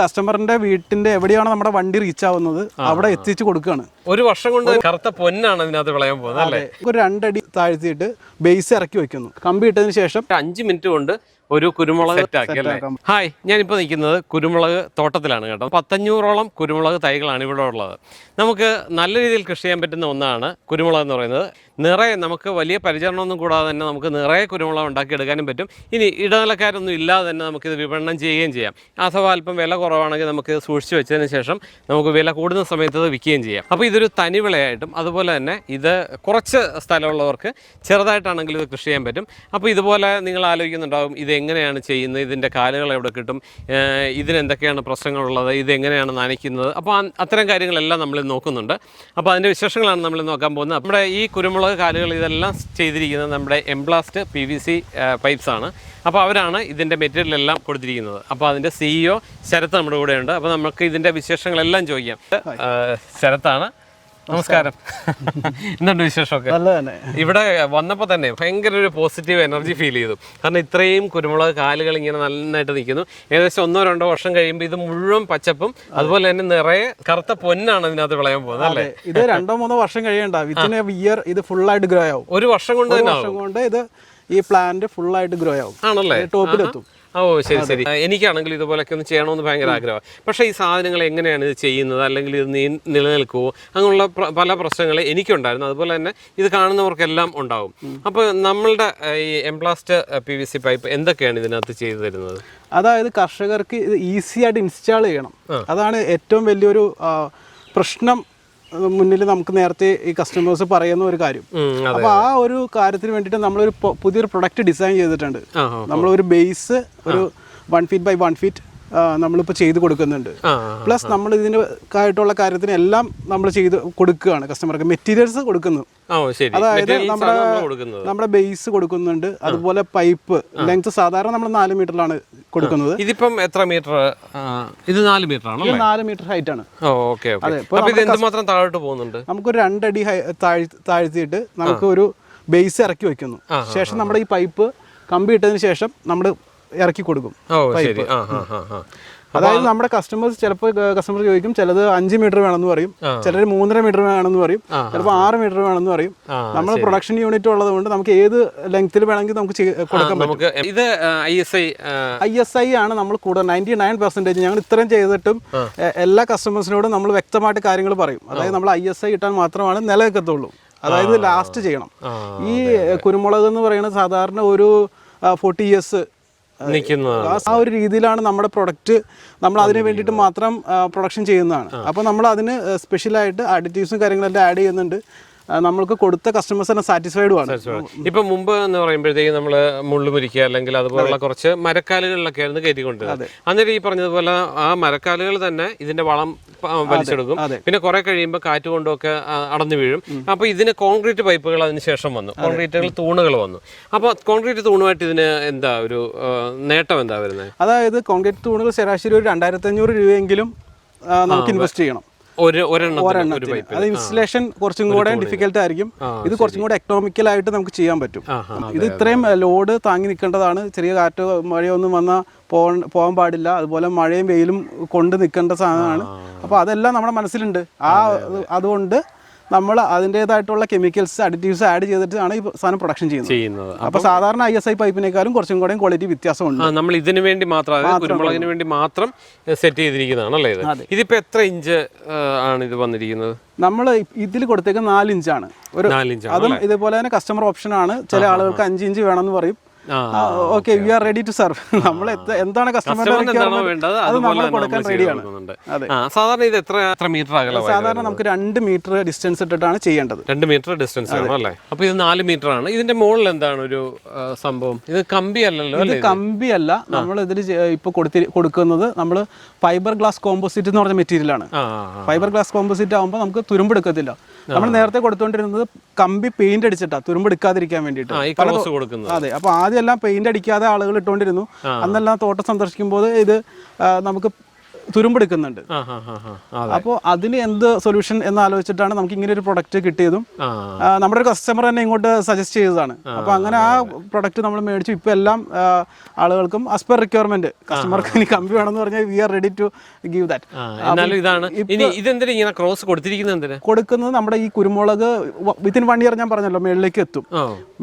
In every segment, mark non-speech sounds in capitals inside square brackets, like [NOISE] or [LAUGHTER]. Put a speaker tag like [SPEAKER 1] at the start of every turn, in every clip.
[SPEAKER 1] കസ്റ്റമറിന്റെ വീട്ടിന്റെ എവിടെയാണ് നമ്മുടെ വണ്ടി റീച്ച് ആവുന്നത് അവിടെ എത്തിച്ചു കൊടുക്കുകയാണ്
[SPEAKER 2] ഒരു വർഷം കൊണ്ട് കറുത്ത പൊന്നാണ് അതിനകത്ത് വിളയാൻ പോകുന്നത് അല്ലേ?
[SPEAKER 1] ഒരു രണ്ടടി താഴ്ത്തിയിട്ട് ബേസ് ഇറക്കി വെക്കുന്നു. കമ്പി ഇട്ടതിന് ശേഷം
[SPEAKER 2] അഞ്ചു മിനിറ്റ് കൊണ്ട് ഒരു കുരുമുളക്. ഹായ് ഞാനിപ്പോൾ നിൽക്കുന്നത് കുരുമുളക് തോട്ടത്തിലാണ് കേട്ടോ. പത്തഞ്ഞൂറോളം കുരുമുളക് തൈകളാണ് ഇവിടെ ഉള്ളത്. നമുക്ക് നല്ല രീതിയിൽ കൃഷി ചെയ്യാൻ പറ്റുന്ന ഒന്നാണ് കുരുമുളക് എന്ന് പറയുന്നത്. നിറയെ നമുക്ക് വലിയ പരിചരണമൊന്നും കൂടാതെ തന്നെ നമുക്ക് നിറയെ കുരുമുളക് ഉണ്ടാക്കിയെടുക്കാനും പറ്റും. ഇനി ഇടനിലക്കാരൊന്നും ഇല്ലാതെ തന്നെ നമുക്കിത് വിപണനം ചെയ്യുകയും ചെയ്യാം. അഥവാ അല്പം വില കുറവാണെങ്കിൽ നമുക്ക് സൂക്ഷിച്ചു വെച്ചതിന് ശേഷം നമുക്ക് വില കൂടുന്ന സമയത്ത് അത് വിൽക്കുകയും ചെയ്യാം. അപ്പോൾ ഇതൊരു തനി വിളയായിട്ടും അതുപോലെ തന്നെ ഇത് കുറച്ച് സ്ഥലമുള്ളവർക്ക് ചെറുതായിട്ടാണെങ്കിൽ ഇത് കൃഷി ചെയ്യാൻ പറ്റും. അപ്പോൾ ഇതുപോലെ നിങ്ങൾ ആലോചിക്കുന്നുണ്ടാവും ഇത് എങ്ങനെയാണ് ചെയ്യുന്നത് ഇതിന്റെ കാലുകൾ എവിടെ കിട്ടും ഇതിനെന്തൊക്കെയാണ് പ്രശ്നങ്ങളുള്ളത് ഇതെങ്ങനെയാണ് നനയ്ക്കുന്നത്. അപ്പോൾ അത്തരം കാര്യങ്ങളെല്ലാം നമ്മൾ നോക്കുന്നുണ്ട്. അപ്പോൾ അതിന്റെ വിശേഷങ്ങളാണ് നമ്മൾ നോക്കാൻ പോകുന്നത്. നമ്മുടെ ഈ കുരുമുളക് കാലുകൾ ഇതെല്ലാം ചെയ്തിരിക്കുന്നത് നമ്മുടെ Emplast P V C pipes ആണ്. അപ്പോൾ അവരാണ് ഇതിന്റെ മെറ്റീരിയൽ എല്ലാം കൊടുത്തിരിക്കുന്നത്. അപ്പോൾ അതിന്റെ സിഇഒ ശരത്ത് നമ്മുടെ കൂടെ ഉണ്ട് അപ്പോൾ നമുക്ക് ഇതിന്റെ വിശേഷങ്ങളെല്ലാം ചോദിക്കാം. ശരത്താണ്. നമസ്കാരം. എന്തുണ്ട് വിശേഷമൊക്കെ?
[SPEAKER 1] നല്ല തന്നെ.
[SPEAKER 2] ഇവിടെ വന്നപ്പോൾ തന്നെ ഭയങ്കര ഒരു പോസിറ്റീവ് എനർജി ഫീൽ ചെയ്തു. കാരണം ഇത്രയും കുരുമുളക് കാലുകൾ ഇങ്ങനെ നന്നായിട്ട് നിൽക്കുന്നു. ഏകദേശം ഒന്നോ രണ്ടോ വർഷം കഴിയുമ്പോൾ ഇത് മുഴുവൻ പച്ചപ്പും അതുപോലെ തന്നെ നിറയെ കറുത്ത പൊന്നാണ് ഇതിനകത്ത് വിളയാൻ പോകുന്നത് അല്ലേ?
[SPEAKER 1] ഇത് രണ്ടോ മൂന്നോ വർഷം കഴിയണ്ട. വിത്തിൻ ഇയർ ഇത് ഫുൾ ആയിട്ട് ഗ്രോ ആവും.
[SPEAKER 2] ഒരു വർഷം കൊണ്ട്
[SPEAKER 1] ഒരു
[SPEAKER 2] തന്നെ
[SPEAKER 1] വർഷം കൊണ്ട് ഇത് ഈ പ്ലാന്റ് ഫുൾ ആയിട്ട് ഗ്രോ ആവും.
[SPEAKER 2] ആണല്ലേ?
[SPEAKER 1] ടോപ്പിലെത്തും
[SPEAKER 2] ഓ ശരി ശരി. എനിക്കാണെങ്കിൽ ഇതുപോലൊക്കെ ഒന്ന് ചെയ്യണമെന്ന് ഭയങ്കര ആഗ്രഹമാണ് പക്ഷേ ഈ സാധനങ്ങൾ എങ്ങനെയാണ് ഇത് ചെയ്യുന്നത്? അല്ലെങ്കിൽ ഇത് നീ നിലനിൽക്കുമോ അങ്ങനെയുള്ള പല പ്രശ്നങ്ങൾ എനിക്കുണ്ടായിരുന്നു. അതുപോലെ തന്നെ ഇത് കാണുന്നവർക്കെല്ലാം ഉണ്ടാവും. അപ്പോൾ നമ്മളുടെ ഈ Emplast P V C pipe എന്തൊക്കെയാണ് ഇതിനകത്ത് ചെയ്തു തരുന്നത്?
[SPEAKER 1] അതായത് കർഷകർക്ക് ഇത് ഈസി ആയിട്ട് ഇൻസ്റ്റാൾ ചെയ്യണം. അതാണ് ഏറ്റവും വലിയൊരു പ്രശ്നം മുന്നിൽ നമുക്ക് നേരത്തെ ഈ കസ്റ്റമേഴ്സ് പറയുന്ന ഒരു കാര്യം. അപ്പൊ ആ ഒരു കാര്യത്തിന് വേണ്ടിയിട്ട് നമ്മളൊരു പുതിയൊരു പ്രൊഡക്റ്റ് ഡിസൈൻ ചെയ്തിട്ടുണ്ട്. നമ്മളൊരു ബേസ് ഒരു one feet by one feet നമ്മളിപ്പോൾ ചെയ്ത് കൊടുക്കുന്നുണ്ട്. പ്ലസ് നമ്മൾ ഇതിന് ആയിട്ടുള്ള കാര്യത്തിന് എല്ലാം നമ്മൾ ചെയ്ത് കൊടുക്കുകയാണ് കസ്റ്റമർക്ക് മെറ്റീരിയൽസ് കൊടുക്കുന്നു. അതായത് നമ്മുടെ നമ്മുടെ ബേസ് കൊടുക്കുന്നുണ്ട്. അതുപോലെ പൈപ്പ് ലെങ്ത് സാധാരണ നമ്മൾ നാല് മീറ്ററിലാണ് കൊടുക്കുന്നത്.
[SPEAKER 2] ഇതിപ്പം എത്ര മീറ്റർ ഇത് നാല് മീറ്റർ
[SPEAKER 1] ആണ് നാല് മീറ്റർ ഹൈറ്റ് ആണ്. അതെ,
[SPEAKER 2] എന്തുമാത്രം താഴോട്ട് പോകുന്നുണ്ട്?
[SPEAKER 1] നമുക്കൊരു രണ്ടടി താഴ്ത്തിയിട്ട് നമുക്ക് ഒരു ബേസ് ഇറക്കി വെക്കുന്നു. ശേഷം നമ്മുടെ ഈ പൈപ്പ് കമ്പി ഇട്ടതിന് ശേഷം നമ്മൾ ഇറക്കി കൊടുക്കും. അതായത് നമ്മുടെ കസ്റ്റമേഴ്സ് ചിലപ്പോൾ കസ്റ്റമർ ചോദിക്കും ചിലത് അഞ്ച് മീറ്റർ വേണമെന്ന് പറയും ചിലർ മൂന്നര മീറ്റർ വേണമെന്ന് പറയും ചിലപ്പോൾ ആറ് മീറ്റർ വേണമെന്ന് പറയും. നമ്മൾ പ്രൊഡക്ഷൻ യൂണിറ്റ് ഉള്ളത് കൊണ്ട് നമുക്ക് ഏത് ലെങ്ത്തിൽ വേണമെങ്കിൽ നമുക്ക് കൊടുക്കാൻ പറ്റും.
[SPEAKER 2] ഇത് I S I
[SPEAKER 1] I S I ആണ് നമ്മൾ കൂടുതൽ നയന്റി നയൻ പെർസെന്റേജ് ഞങ്ങൾ ഇത്രയും ചെയ്തിട്ടും എല്ലാ കസ്റ്റമേഴ്സിനോടും നമ്മൾ വ്യക്തമായിട്ട് കാര്യങ്ങൾ പറയും. അതായത് നമ്മൾ ഐ എസ് ഐ ഇട്ടാൽ മാത്രമാണ് നിലനിൽക്കത്തുള്ളൂ. അതായത് ലാസ്റ്റ് ചെയ്യണം. ഈ കുരുമുളക് എന്ന് പറയുന്നത് സാധാരണ ഒരു ഫോർട്ടി ഇയേഴ്സ്
[SPEAKER 2] നിൽക്കുന്നതാണ്.
[SPEAKER 1] ആ ഒരു രീതിയിലാണ് നമ്മുടെ പ്രൊഡക്റ്റ് നമ്മൾ അതിന് വേണ്ടിയിട്ട് മാത്രം പ്രൊഡക്ഷൻ ചെയ്യുന്നതാണ്. അപ്പോൾ നമ്മൾ അതിന് സ്പെഷ്യലായിട്ട് അഡിറ്റീവ്സും കാര്യങ്ങളെല്ലാം ആഡ് ചെയ്യുന്നുണ്ട്. നമ്മൾക്ക് കൊടുത്ത കസ്റ്റമേഴ്സ് തന്നെ സാറ്റിസ്ഫൈഡും ആണ്.
[SPEAKER 2] ഇപ്പൊ മുമ്പ് എന്ന് പറയുമ്പോഴത്തേക്ക് നമ്മൾ മുള്ളു മുരിക്കുക അല്ലെങ്കിൽ അതുപോലുള്ള കുറച്ച് മരക്കാലുകളിലൊക്കെ ആയിരുന്നു കയറ്റിക്കൊണ്ടിരുന്നത്. അന്നേരം ഈ പറഞ്ഞതുപോലെ ആ മരക്കാലുകൾ തന്നെ ഇതിന്റെ വളം വലിച്ചെടുക്കും. പിന്നെ കുറെ കഴിയുമ്പോൾ കാറ്റ് കൊണ്ടൊക്കെ അടന്നു വീഴും. അപ്പൊ ഇതിന് കോൺക്രീറ്റ് പൈപ്പുകൾ അതിന് ശേഷം വന്നു. കോൺക്രീറ്റുകൾ തൂണുകൾ വന്നു. അപ്പൊ കോൺക്രീറ്റ് തൂണുമായിട്ട് ഇതിന് എന്താ ഒരു നേട്ടം എന്താ വരുന്നത്?
[SPEAKER 1] അതായത് കോൺക്രീറ്റ് തൂണുകൾ ശരാശരി ഒരു രണ്ടായിരത്തി അഞ്ഞൂറ് രൂപയെങ്കിലും നമുക്ക് ഇൻവെസ്റ്റ് ചെയ്യണം. അത് ഇൻസ്റ്റലേഷൻ കുറച്ചും കൂടെ ഡിഫിക്കൽട്ട് ആയിരിക്കും. ഇത് കുറച്ചും കൂടെ എക്കണോമിക്കൽ ആയിട്ട് നമുക്ക് ചെയ്യാൻ പറ്റും. ഇത് ഇത്രയും ലോഡ് താങ്ങി നിൽക്കേണ്ടതാണ്. ചെറിയ കാറ്റോ മഴയോ ഒന്നും വന്നാൽ പോകാൻ പോകാൻ പാടില്ല. അതുപോലെ മഴയും വെയിലും കൊണ്ട് നിൽക്കേണ്ട സാധനമാണ്. അപ്പോൾ അതെല്ലാം നമ്മുടെ മനസ്സിലുണ്ട്. ആ അതുകൊണ്ട് നമ്മൾ അതിന്റേതായിട്ടുള്ള കെമിക്കൽസ് അഡിറ്റീവ്സ് ആഡ് ചെയ്തിട്ടാണ് ഈ സാധനം പ്രൊഡക്ഷൻ ചെയ്യുന്നത്.
[SPEAKER 2] അപ്പൊ
[SPEAKER 1] അപ്പോൾ സാധാരണ ഐ എസ് ഐ പൈപ്പിനേക്കാളും കുറച്ചും കൂടെ ക്വാളിറ്റി വ്യത്യാസമുണ്ട്.
[SPEAKER 2] നമ്മൾ ഇതിനു വേണ്ടി മാത്രം കുരുമുളകിന് വേണ്ടി മാത്രം സെറ്റ് ചെയ്തിരിക്കുന്നതാണ് അല്ലേ ഇത്? ഇതിപ്പോ എത്ര ഇഞ്ച് ആണ് ഇത് വന്നിരിക്കുന്നത്?
[SPEAKER 1] നമ്മൾ ഇതിൽ കൊടുത്തേക്ക് നാല് ഇഞ്ചാണ്. ഒരു അതും ഇതേപോലെ തന്നെ കസ്റ്റമർ ഓപ്ഷൻ ആണ്. ചില ആളുകൾക്ക് അഞ്ച് ഇഞ്ച് വേണമെന്ന് പറയും. Okay you are ready to serve നമ്മൾ എന്താണ്
[SPEAKER 2] കസ്റ്റമർ
[SPEAKER 1] അത് നമ്മൾ കൊടുക്കാൻ റെഡിയാണ്
[SPEAKER 2] സാധാരണ ഇത് എത്ര എത്ര മീറ്റർ
[SPEAKER 1] സാധാരണ നമുക്ക് രണ്ട് മീറ്റർ ഡിസ്റ്റൻസ് ഇട്ടിട്ടാണ് ചെയ്യേണ്ടത്.
[SPEAKER 2] രണ്ട് മീറ്റർ ഡിസ്റ്റൻസ് ആണ് അല്ലേ അപ്പൊ ഇത് നാല് മീറ്റർ ആണ്. ഇതിന്റെ മുകളിൽ എന്താണ് ഒരു സംഭവം? ഇത് കമ്പി അല്ലല്ലോ
[SPEAKER 1] ഇത്
[SPEAKER 2] കമ്പി
[SPEAKER 1] അല്ല. നമ്മൾ ഇതിൽ ഇപ്പൊ കൊടുക്കുന്നത് നമ്മൾ ഫൈബർ ഗ്ലാസ് കോമ്പോസിറ്റ് എന്ന് പറഞ്ഞ മെറ്റീരിയൽ ആണ്. ഫൈബർ ഗ്ലാസ് കോമ്പോസിറ്റ് ആകുമ്പോൾ നമുക്ക് തുരുമ്പെടുക്കത്തില്ല നമ്മൾ നേരത്തെ കൊടുത്തുകൊണ്ടിരുന്നത് കമ്പി പെയിന്റ് അടിച്ചിട്ടാ തുരുമ്പെടുക്കാതിരിക്കാൻ വേണ്ടിയിട്ട്. അതെ അപ്പോൾ ആദ്യം എല്ലാം പെയിന്റ് അടിക്കാതെ ആളുകൾ ഇട്ടുകൊണ്ടിരുന്നു. അന്നെല്ലാം തോട്ടം സന്ദർശിക്കുമ്പോൾ ഇത് നമുക്ക് തുരുമ്പെടുക്കുന്നുണ്ട്. അപ്പോൾ അതിന് എന്ത് സൊല്യൂഷൻ എന്ന് ആലോചിച്ചിട്ടാണ് നമുക്ക് ഇങ്ങനെ ഒരു പ്രൊഡക്റ്റ് കിട്ടിയതും. നമ്മുടെ ഒരു കസ്റ്റമർ തന്നെ ഇങ്ങോട്ട് സജസ്റ്റ് ചെയ്തതാണ്. അപ്പോൾ അങ്ങനെ ആ പ്രൊഡക്റ്റ് നമ്മൾ മേടിച്ചു. ഇപ്പോൾ എല്ലാം ആളുകൾക്കും ആസ് പെർ റിക്വയർമെന്റ് കസ്റ്റമർക്ക് ഇനി കമ്പി വേണമെന്ന് പറഞ്ഞാൽ we are ready to give that
[SPEAKER 2] ഇതാണ്. ഇതെന്തിനാ ഇങ്ങനെ ക്രോസ് കൊടുത്തിരിക്കുന്നത്
[SPEAKER 1] കൊടുക്കുന്നത് നമ്മുടെ ഈ കുരുമുളക് വിത്തിൻ വൺ ഇയർ ഞാൻ പറഞ്ഞല്ലോ മേളിലേക്ക് എത്തും.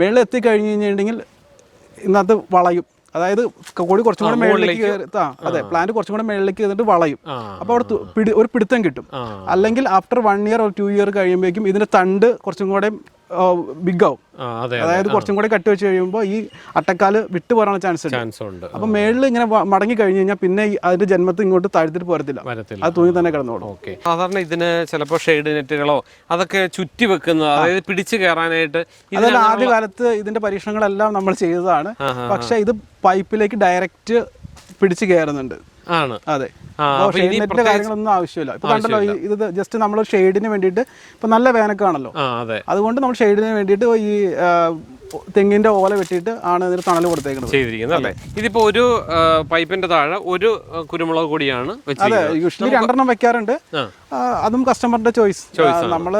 [SPEAKER 1] മേളിൽ എത്തി കഴിഞ്ഞു കഴിഞ്ഞിട്ടുണ്ടെങ്കിൽ ഇന്നത്തെ വളയും. അതായത് കൊടി കുറച്ചും കൂടെ മേളിലേക്ക് ആ അതെ പ്ലാന്റ് കുറച്ചും കൂടെ മേളിലേക്ക് കയറിയിട്ട് വളയും.
[SPEAKER 2] അപ്പൊ
[SPEAKER 1] അപ്പോൾ അവിടെ പിടി ഒരു പിടുത്തം കിട്ടും. അല്ലെങ്കിൽ after one year or two year കഴിയുമ്പോഴേക്കും ഇതിന്റെ തണ്ട് കുറച്ചും കൂടെ ബിഗ് ആവും.
[SPEAKER 2] അതെ
[SPEAKER 1] അതായത് കുറച്ചും കൂടെ കട്ട് വെച്ച് കഴിയുമ്പോൾ ഈ അട്ടക്കാൽ വിട്ടു പോകാനുള്ള ചാൻസ് ഉണ്ട്.
[SPEAKER 2] ചാൻസ് ഉണ്ട്.
[SPEAKER 1] അപ്പൊ മേളിൽ ഇങ്ങനെ മടങ്ങി കഴിഞ്ഞു കഴിഞ്ഞാൽ പിന്നെ അതിന്റെ ജന്മത്തിൽ ഇങ്ങോട്ട് താഴ്ത്തിട്ട് പോരത്തില്ല. അത് തൂങ്ങി തന്നെ കിടന്നോളും.
[SPEAKER 2] ഓക്കെ. സാധാരണ ഇതിന് ചിലപ്പോൾ ഷെയ്ഡ് നെറ്റുകളോ അതൊക്കെ ചുറ്റി വെക്കുന്നത് അതായത് പിടിച്ചു കയറാനായിട്ട് ഇതെല്ലാം
[SPEAKER 1] അതല്ല ആദ്യ കാലത്ത് ഇതിന്റെ പരീക്ഷണങ്ങളെല്ലാം നമ്മൾ ചെയ്തതാണ്. പക്ഷെ ഇത് പൈപ്പിലേക്ക് ഡയറക്റ്റ് പിടിച്ചു കയറുന്നുണ്ട്
[SPEAKER 2] ആണ്.
[SPEAKER 1] അതെ.
[SPEAKER 2] ആ,
[SPEAKER 1] അപ്പോൾ
[SPEAKER 2] അപ്പൊ ഇനി
[SPEAKER 1] ഷെയ്ഡ് കാര്യങ്ങളൊന്നും ആവശ്യമില്ല. ഇപ്പൊ കണ്ടല്ലോ ഇത് ജസ്റ്റ് നമ്മൾ ഷെയ്ഡിന് വേണ്ടിയിട്ട് ഇപ്പൊ നല്ല വേനക്കാണല്ലോ.
[SPEAKER 2] അതെ.
[SPEAKER 1] അതുകൊണ്ട് നമ്മൾ ഷെയ്ഡിന് വേണ്ടിയിട്ട് ഈ തെങ്ങിന്റെ ഓല വെട്ടിയിട്ട് ആണ് ഇതിന് തണൽ കൊടുത്തേക്കുന്നത്
[SPEAKER 2] ചെയ്തിരിക്കുന്നത് അല്ലേ? ഇതിപ്പോ ഒരു പൈപ്പിന്റെ താഴെ ഒരു കുരുമുളക് കൂടിയാണ്
[SPEAKER 1] അതെ യൂഷ്വലി രണ്ടെണ്ണം വെക്കാറുണ്ട്. അതും കസ്റ്റമറിന്റെ ചോയ്സ് നമ്മൾ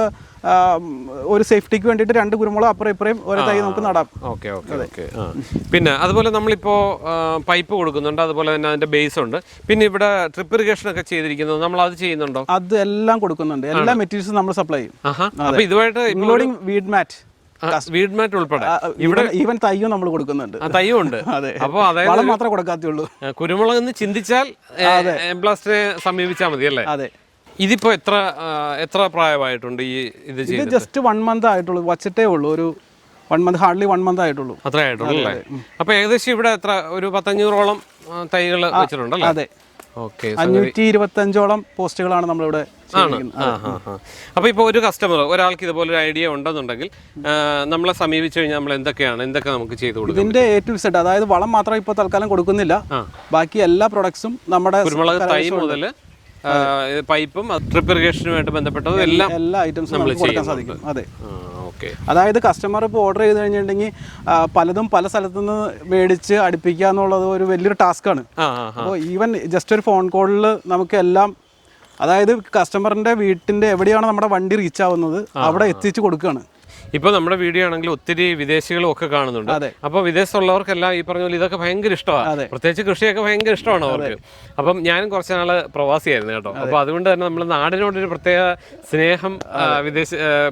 [SPEAKER 1] ഒരു സേഫ്റ്റിക്ക് വേണ്ടിയിട്ട് രണ്ട് കുരുമുളക് അപ്പുറം ഇപ്പുറയും ഒരു തൈ നമുക്ക് നടാം.
[SPEAKER 2] Okay okay okay. പിന്നെ അതുപോലെ നമ്മളിപ്പോൾ പൈപ്പ് കൊടുക്കുന്നുണ്ട്. അതുപോലെ തന്നെ അതിന്റെ ബേസ് ഉണ്ട്. പിന്നെ ഇവിടെ ട്രിപ്പ് ഇറിഗേഷൻ ഒക്കെ ചെയ്തിരിക്കുന്നത് നമ്മൾ അത് ചെയ്യുന്നുണ്ടോ?
[SPEAKER 1] അത് എല്ലാം കൊടുക്കുന്നുണ്ട്. എല്ലാ മെറ്റീരിയൽസും നമ്മൾ സപ്ലൈ ചെയ്യും.
[SPEAKER 2] അപ്പോൾ ഇതുമായിട്ട്
[SPEAKER 1] including weed mat
[SPEAKER 2] weed mat ഉൾപ്പെടെ.
[SPEAKER 1] ഇവിടെ ഈവൻ തയ്യും നമ്മൾ കൊടുക്കുന്നുണ്ട്.
[SPEAKER 2] ആ തൈയും ഉണ്ട്. [LAUGHS] അപ്പോൾ അതായത്
[SPEAKER 1] വളം മാത്രമേ കൊടുക്കാത്തുള്ളൂ.
[SPEAKER 2] കുരുമുളക് എന്ന് ചിന്തിച്ചാൽ എംപ്ലാസ്റ്ററെ സമീപിച്ചാൽ മതി അല്ലേ?
[SPEAKER 1] അതെ.
[SPEAKER 2] ഇതിപ്പോ എത്ര എത്ര പ്രായമായിട്ടുണ്ട് ഈ ഇത്
[SPEAKER 1] ഇത് ജസ്റ്റ് വൺ മന്ത് ആയിട്ടുള്ളൂ. വച്ചിട്ടേ ഉള്ളൂ. ഒരു one month hardly one month ആയിട്ടുള്ളൂ.
[SPEAKER 2] അത്ര ആയിട്ടുള്ളൂ അല്ലേ? അപ്പോൾ ഏകദേശം ഇവിടെ എത്ര ഒരു പത്തഞ്ഞൂറോളം തൈകൾ വെച്ചിട്ടുണ്ടല്ലേ?
[SPEAKER 1] അതെ.
[SPEAKER 2] ഓക്കെ
[SPEAKER 1] അഞ്ഞൂറ്റി ഇരുപത്തഞ്ചോളം പോസ്റ്റുകളാണ് നമ്മളിവിടെ
[SPEAKER 2] ആണ്. അപ്പോൾ ഇപ്പോൾ ഒരു കസ്റ്റമർ ഒരാൾക്ക് ഇതുപോലെ ഒരു ഐഡിയ ഉണ്ടെന്നുണ്ടെങ്കിൽ നമ്മളെ സമീപിച്ചു കഴിഞ്ഞാൽ നമ്മൾ എന്തൊക്കെയാണ് എന്തൊക്കെ നമുക്ക് ചെയ്തു കൊടുക്കും
[SPEAKER 1] ഇതിന്റെ എ ടു സെഡ് അതായത് വളം മാത്രം ഇപ്പോൾ തൽക്കാലം കൊടുക്കുന്നില്ല. ബാക്കി എല്ലാ പ്രൊഡക്ട്സും നമ്മുടെ
[SPEAKER 2] കുരുമുളക് തൈ മുതൽ പൈപ്പും ട്രിപ്പ് ഇറിഗേഷനുമായിട്ട് ബന്ധപ്പെട്ടതും എല്ലാം
[SPEAKER 1] എല്ലാ ഐറ്റംസും നമുക്ക് കൊടുക്കാൻ സാധിക്കും. അതെ. അതായത് കസ്റ്റമർ ഇപ്പോൾ ഓർഡർ ചെയ്ത് കഴിഞ്ഞിട്ടുണ്ടെങ്കിൽ പലതും പല സ്ഥലത്തു നിന്ന് മേടിച്ച് അടുപ്പിക്കുക എന്നുള്ളത് ഒരു വലിയൊരു ടാസ്ക്കാണ് അപ്പോൾ ഈവൻ ജസ്റ്റ് ഒരു ഫോൺ കോളിൽ നമുക്ക് എല്ലാം അതായത് കസ്റ്റമറിന്റെ വീട്ടിന്റെ എവിടെയാണ് നമ്മുടെ വണ്ടി റീച്ച് ആവുന്നത് അവിടെ എത്തിച്ച് കൊടുക്കുകയാണ്.
[SPEAKER 2] ഇപ്പോൾ നമ്മുടെ വീഡിയോ ആണെങ്കിൽ ഒത്തിരി വിദേശികളും ഒക്കെ കാണുന്നുണ്ട്.
[SPEAKER 1] അപ്പൊ
[SPEAKER 2] അപ്പോൾ വിദേശത്തുള്ളവർക്കെല്ലാം ഈ പറഞ്ഞ പോലെ ഇതൊക്കെ ഭയങ്കര ഇഷ്ടമാണ് പ്രത്യേകിച്ച് കൃഷിയൊക്കെ ഭയങ്കര ഇഷ്ടമാണ് അവർക്ക്. അപ്പം ഞാനും കുറച്ച് നാൾ പ്രവാസിയായിരുന്നു കേട്ടോ. അപ്പോൾ അതുകൊണ്ട് തന്നെ നമ്മൾ നാടിനോടൊരു പ്രത്യേക സ്നേഹം വിദേശ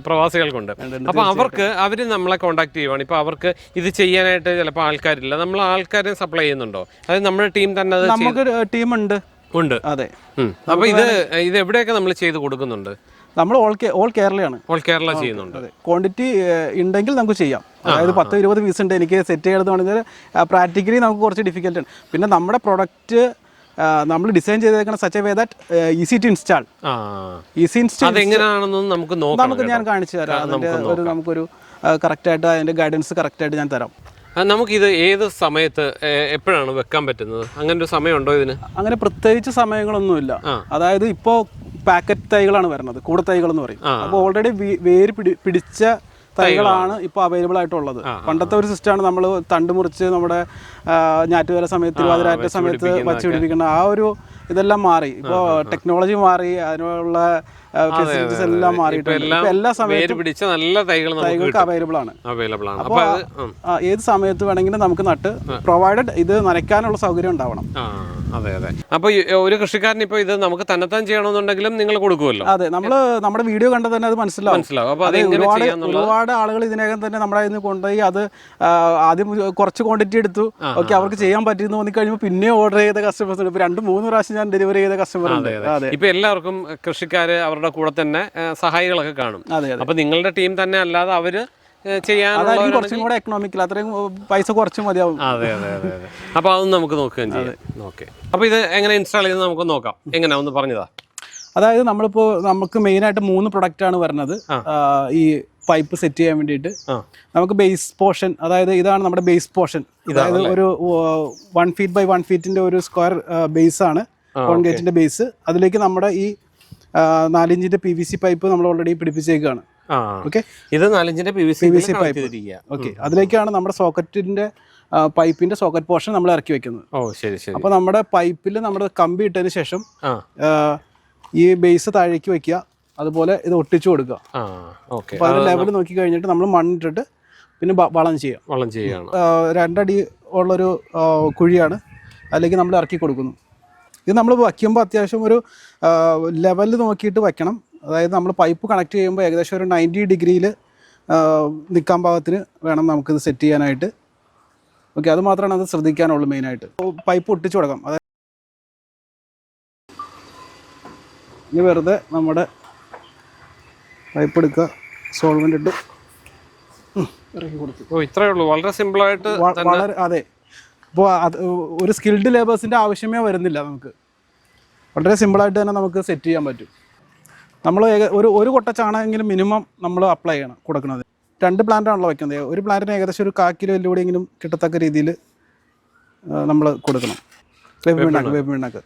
[SPEAKER 2] പ്രവാസികൾക്കുണ്ട്. അപ്പോൾ അവർക്ക് അവർ നമ്മളെ കോൺടാക്ട് ചെയ്യുവാണ്. ഇപ്പോൾ അവർക്ക് ഇത് ചെയ്യാനായിട്ട് ചിലപ്പോൾ ആൾക്കാരില്ല. നമ്മൾ ആൾക്കാരെ സപ്ലൈ ചെയ്യുന്നുണ്ടോ? അതായത് നമ്മുടെ ടീം തന്നെ അത്
[SPEAKER 1] ടീമുണ്ട്
[SPEAKER 2] ഉണ്ട്.
[SPEAKER 1] അതെ.
[SPEAKER 2] അപ്പൊ ഇത് ഇത് എവിടെയൊക്കെ നമ്മൾ ചെയ്ത് കൊടുക്കുന്നുണ്ട്?
[SPEAKER 1] നമ്മൾ ഓൾ ഓൾ കേരളയാണ്.
[SPEAKER 2] ഓൾ കേരള ചെയ്യുന്നുണ്ട്.
[SPEAKER 1] ക്വാണ്ടിറ്റി ഉണ്ടെങ്കിൽ നമുക്ക് ചെയ്യാം. അതായത് പത്ത് ഇരുപത് പീസ് ഉണ്ട് എനിക്ക് സെറ്റ് ചെയ്യണമെന്ന് പറഞ്ഞാൽ പ്രാക്ടിക്കലി നമുക്ക് കുറച്ച് ഡിഫിക്കൽട്ട് ആണ് പിന്നെ നമ്മുടെ പ്രൊഡക്റ്റ് നമ്മൾ ഡിസൈൻ ചെയ്തേക്കുന്ന such a way that easy to install easy install
[SPEAKER 2] അതെങ്ങനെയാണെന്നൊന്നും നമുക്ക് നോക്കാം
[SPEAKER 1] നമുക്ക് ഞാൻ കാണിച്ചു തരാം. അതിന്റെ ഒരു നമുക്കൊരു കറക്റ്റായിട്ട് അതിന്റെ ഗൈഡൻസ് കറക്റ്റായിട്ട് ഞാൻ തരാം.
[SPEAKER 2] നമുക്കിത് ഏത് സമയത്ത് എപ്പോഴാണ് വെക്കാൻ പറ്റുന്നത്? അങ്ങനെ ഒരു സമയമുണ്ടോ ഇതിന്?
[SPEAKER 1] അങ്ങനെ പ്രത്യേകിച്ച് സമയങ്ങളൊന്നുമില്ല. അതായത് ഇപ്പോൾ പാക്കറ്റ് തൈകളാണ് വരുന്നത് കൂടെ തൈകൾ എന്ന് പറയും
[SPEAKER 2] അപ്പൊ
[SPEAKER 1] അപ്പോൾ ഓൾറെഡി വേര് പിടി പിടിച്ച തൈകളാണ് ഇപ്പോൾ അവൈലബിൾ ആയിട്ടുള്ളത്. പണ്ടത്തെ ഒരു സിസ്റ്റമാണ് നമ്മൾ തണ്ട് മുറിച്ച് നമ്മുടെ ഞാറ്റുവേല സമയത്ത് തിരുവാതിരാറ്റ സമയത്ത് വച്ച് പിടിപ്പിക്കുന്ന ആ ഒരു ഇതെല്ലാം മാറി. ഇപ്പോൾ ടെക്നോളജി മാറി അതിനുള്ള ഫെസിലിറ്റീസ് എല്ലാം മാറിയിട്ടുണ്ട്.
[SPEAKER 2] എല്ലാം
[SPEAKER 1] സമയത്തും
[SPEAKER 2] നല്ല തൈകൾ
[SPEAKER 1] തൈകൾക്ക് അവൈലബിൾ ആണ്.
[SPEAKER 2] അവൈലബിൾ ആണ്. അപ്പൊ അത്
[SPEAKER 1] ഏത് സമയത്ത് വേണമെങ്കിലും നമുക്ക് നട്ട് പ്രൊവൈഡഡ് ഇത് നനയ്ക്കാനുള്ള സൗകര്യം ഉണ്ടാവണം.
[SPEAKER 2] അതെ അതെ. അപ്പൊ ഒരു കൃഷിക്കാരൻ ഇപ്പൊ ഇത് നമുക്ക് തന്നെത്താൻ ചെയ്യണമെന്നുണ്ടെങ്കിലും നിങ്ങൾ കൊടുക്കുമല്ലോ?
[SPEAKER 1] അതെ നമ്മൾ നമ്മുടെ വീഡിയോ കണ്ടത് തന്നെ അത് മനസ്സിലാവും.
[SPEAKER 2] മനസ്സിലാവും. അപ്പോൾ അത്
[SPEAKER 1] ഒരുപാട് ഒരുപാട് ആളുകൾ ഇതിനകം തന്നെ നമ്മുടെ നിന്ന് കൊണ്ടുപോയി അത് ആദ്യം കുറച്ച് ക്വാണ്ടിറ്റി എടുത്തു. ഓക്കെ അവർക്ക് ചെയ്യാൻ പറ്റിയെന്ന് തോന്നി കഴിയുമ്പോൾ പിന്നെ ഓർഡർ ചെയ്ത കസ്റ്റമേഴ്സ് ഉണ്ട്. രണ്ട് മൂന്ന് പ്രാവശ്യം ഞാൻ ഡെലിവറി ചെയ്ത കസ്റ്റമർ ഉണ്ട്. അതെ.
[SPEAKER 2] ഇപ്പൊ എല്ലാവർക്കും കൃഷിക്കാര് അവരുടെ കൂടെ തന്നെ സഹായികളൊക്കെ കാണും. അപ്പൊ നിങ്ങളുടെ ടീം തന്നെ അല്ലാതെ അവർ
[SPEAKER 1] ചെയ്യാൻ കുറച്ചും കൂടെ എക്കണോമിക്കൽ അത്രയും പൈസ കുറച്ച് മതിയാവും.
[SPEAKER 2] അതെ അതെ അതെ അപ്പൊ അതൊന്നും നമുക്ക് നോക്കുകയും ചെയ്യാം. ഓക്കെ. അപ്പൊ ഇത് എങ്ങനെ ഇൻസ്റ്റാൾ ചെയ്ത് നമുക്ക് നോക്കാം. എങ്ങനെ? ഒന്ന് പറഞ്ഞതാ
[SPEAKER 1] അതായത് നമ്മളിപ്പോൾ നമുക്ക് മെയിനായിട്ട് മൂന്ന് പ്രൊഡക്റ്റ് ആണ് വരുന്നത്. ഈ പൈപ്പ് സെറ്റ് ചെയ്യാൻ വേണ്ടിയിട്ട്. നമുക്ക് ബേസ് പോർഷൻ അതായത് ഇതാണ് നമ്മുടെ ബേസ് പോർഷൻ അതായത് ഒരു വൺ ഫീറ്റ് ബൈ വൺ ഫീറ്റിന്റെ ഒരു സ്ക്വയർ ബേസ് ആണ്. കോൺക്രീറ്റിന്റെ ബേസ് അതിലേക്ക് നമ്മുടെ ഈ നാലിഞ്ചിന്റെ പി വി സി പൈപ്പ് നമ്മൾ ഓൾറെഡി പിടിപ്പിച്ചേക്കാണ്. ഓക്കെ
[SPEAKER 2] ഇത് നാലഞ്ചിന്റെ P V C
[SPEAKER 1] P V C pipe okay അതിലേക്കാണ് നമ്മുടെ സോക്കറ്റിന്റെ പൈപ്പിന്റെ സോക്കറ്റ് പോർഷൻ നമ്മൾ ഇറക്കി വെക്കുന്നത്.
[SPEAKER 2] ഓ ശരി ശരി.
[SPEAKER 1] അപ്പോൾ നമ്മുടെ പൈപ്പിൽ നമ്മുടെ കമ്പി ഇട്ടതിന് ശേഷം ഈ ബേസ് താഴേക്ക് വെക്കുക. അതുപോലെ ഇത് ഒട്ടിച്ചു കൊടുക്കുക. അപ്പൊ അതിന്റെ ലെവൽ നോക്കി കഴിഞ്ഞിട്ട് നമ്മൾ മണ്ണിട്ടിട്ട് പിന്നെ വളം ചെയ്യാം
[SPEAKER 2] വളം ചെയ്യുകയാണ്.
[SPEAKER 1] ആ, രണ്ടടി ഉള്ളൊരു കുഴിയാണ്. അല്ലെങ്കിൽ നമ്മൾ ഇറക്കി കൊടുക്കുന്നു. ഇത് നമ്മൾ വയ്ക്കുമ്പോൾ അത്യാവശ്യം ഒരു ലെവൽ നോക്കിയിട്ട് വയ്ക്കണം. അതായത് നമ്മൾ പൈപ്പ് കണക്ട് ചെയ്യുമ്പോൾ ഏകദേശം ഒരു നയന്റി ഡിഗ്രിയിൽ നിൽക്കാൻ പാകത്തിന് വേണം നമുക്കിത് സെറ്റ് ചെയ്യാനായിട്ട്. ഓക്കെ അത് മാത്രമാണ് അത് ശ്രദ്ധിക്കാനുള്ളൂ മെയിനായിട്ട് പൈപ്പ് ഒട്ടിച്ചു കൊടുക്കാം. അതായത് ഇനി വെറുതെ നമ്മുടെ പൈപ്പ് എടുക്കുക. സോൾവെന്റ് ഇട്ട്. ഇറക്കി കൊടുത്തു
[SPEAKER 2] ഓ ഇത്രയേ ഉള്ളൂ. വളരെ സിമ്പിളായിട്ട്
[SPEAKER 1] വളരെ അതെ. ഇപ്പോൾ അത് ഒരു സ്കിൽഡ് ലേബേഴ്സിന്റെ ആവശ്യമേ വരുന്നില്ല നമുക്ക്. വളരെ സിമ്പിളായിട്ട് തന്നെ നമുക്ക് സെറ്റ് ചെയ്യാൻ പറ്റും. നമ്മൾ ഒരു ഒരു കൊട്ട ചാണകമെങ്കിലും മിനിമം നമ്മൾ അപ്ലൈ ചെയ്യണം കൊടുക്കുന്നത്. രണ്ട് പ്ലാന്റാണല്ലോ വയ്ക്കുന്നത് വെക്കുന്നത്. ഒരു പ്ലാന്റിന് ഏകദേശം ഒരു കാ കിലോ എല്ലുകൂടിയെങ്കിലും കിട്ടത്തക്ക രീതിയിൽ നമ്മൾ കൊടുക്കണം. വേപ്പ് പിണ്ണാക്ക് വേപ്പ് പിണ്ണാക്ക്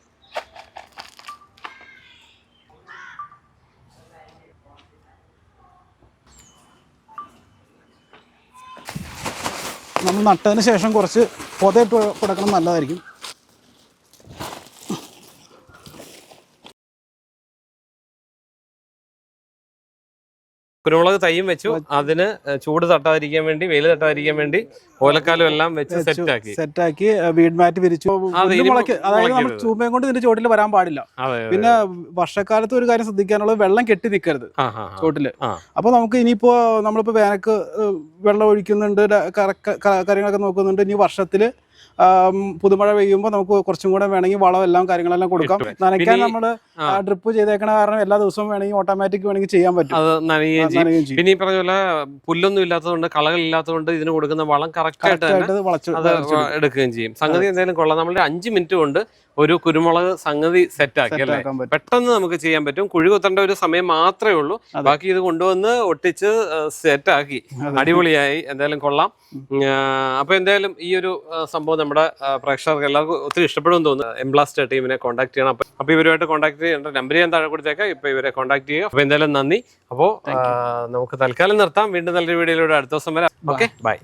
[SPEAKER 1] നമ്മൾ നട്ടതിന് ശേഷം കുറച്ച് പൊതയിട്ട് കൊടുക്കണം നല്ലതായിരിക്കും.
[SPEAKER 2] കുരുമുളക് തൈയും വെച്ചു അതിന് ചൂട് തട്ടാതിരിക്കാൻ വേണ്ടി വെയിൽ തട്ടാതിരിക്കാൻ വേണ്ടി ഓലക്കാലും എല്ലാം വെച്ച് സെറ്റാക്കി
[SPEAKER 1] സെറ്റാക്കി വീഡ് മാറ്റ് വിരിച്ചു മുളയ്ക്ക് അതായത് നമ്മൾ. ചൂമ്പയും കൊണ്ട് ഇതിന്റെ ചോട്ടിൽ വരാൻ പാടില്ല. പിന്നെ വർഷക്കാലത്ത് ഒരു കാര്യം ശ്രദ്ധിക്കാനുള്ളത് വെള്ളം കെട്ടി നിൽക്കരുത്.
[SPEAKER 2] ചോട്ടിൽ
[SPEAKER 1] അപ്പൊ നമുക്ക് ഇനിയിപ്പോ നമ്മളിപ്പോ വേനക്ക് വെള്ളം ഒഴിക്കുന്നുണ്ട് കാര്യങ്ങളൊക്കെ നോക്കുന്നുണ്ട് ഇനി വർഷത്തിൽ പുതുമഴ പെയ്യുമ്പോൾ നമുക്ക് കുറച്ചും കൂടെ വേണമെങ്കിൽ വളം എല്ലാം കാര്യങ്ങളെല്ലാം കൊടുക്കാം. നനയ്ക്കാൻ നമ്മൾ. ഡ്രിപ്പ് ചെയ്തേക്കണ കാരണം എല്ലാ ദിവസവും വേണമെങ്കിൽ ഓട്ടോമാറ്റിക് വേണമെങ്കിൽ ചെയ്യാൻ പറ്റും.
[SPEAKER 2] അത് നനയുകയും ചെയ്യും
[SPEAKER 1] നനയുകയും ചെയ്യും.
[SPEAKER 2] പിന്നെ ഈ പറഞ്ഞ പോലെ പുല്ലൊന്നും ഇല്ലാത്തതുകൊണ്ട് കളകൾ ഇല്ലാത്തതുകൊണ്ട് ഇതിന് കൊടുക്കുന്ന വളം കറക്റ്റ് ആയിട്ട് എടുക്കുകയും ചെയ്യും. സംഗതി എന്തായാലും കൊള്ളാം. നമ്മൾ അഞ്ച് മിനിറ്റ് കൊണ്ട് ഒരു കുരുമുളക് സംഗതി സെറ്റ് ആക്കി അല്ലേ? പെട്ടെന്ന് നമുക്ക് ചെയ്യാൻ പറ്റും. കുഴി കുത്തേണ്ട ഒരു സമയം മാത്രമേ ഉള്ളൂ. ബാക്കി ഇത് കൊണ്ടുവന്ന് ഒട്ടിച്ച് സെറ്റ് ആക്കി. അടിപൊളിയായി. എന്തായാലും കൊള്ളാം. അപ്പൊ എന്തായാലും ഈ ഒരു സംഭവം നമ്മുടെ പ്രേക്ഷകർക്ക് എല്ലാവർക്കും ഒത്തിരി ഇഷ്ടപ്പെടുമെന്ന് തോന്നുന്നു. എംബ്ലാസ്റ്റ് ടീമിനെ കോൺടാക്ട് ചെയ്യണം. അപ്പൊ അപ്പൊ ഇവരുമായിട്ട് കോൺടാക്ട് ചെയ്യേണ്ട നമ്പർ ഞാൻ താഴെ കൊടുത്തേക്കാം. ഇപ്പൊ ഇവരെ കോൺടാക്ട് ചെയ്യുക. അപ്പൊ എന്തായാലും നന്ദി. അപ്പോൾ നമുക്ക് തൽക്കാലം നിർത്താം. വീണ്ടും നല്ലൊരു വീഡിയോയിലൂടെ അടുത്ത ദിവസം വരാം. Okay bye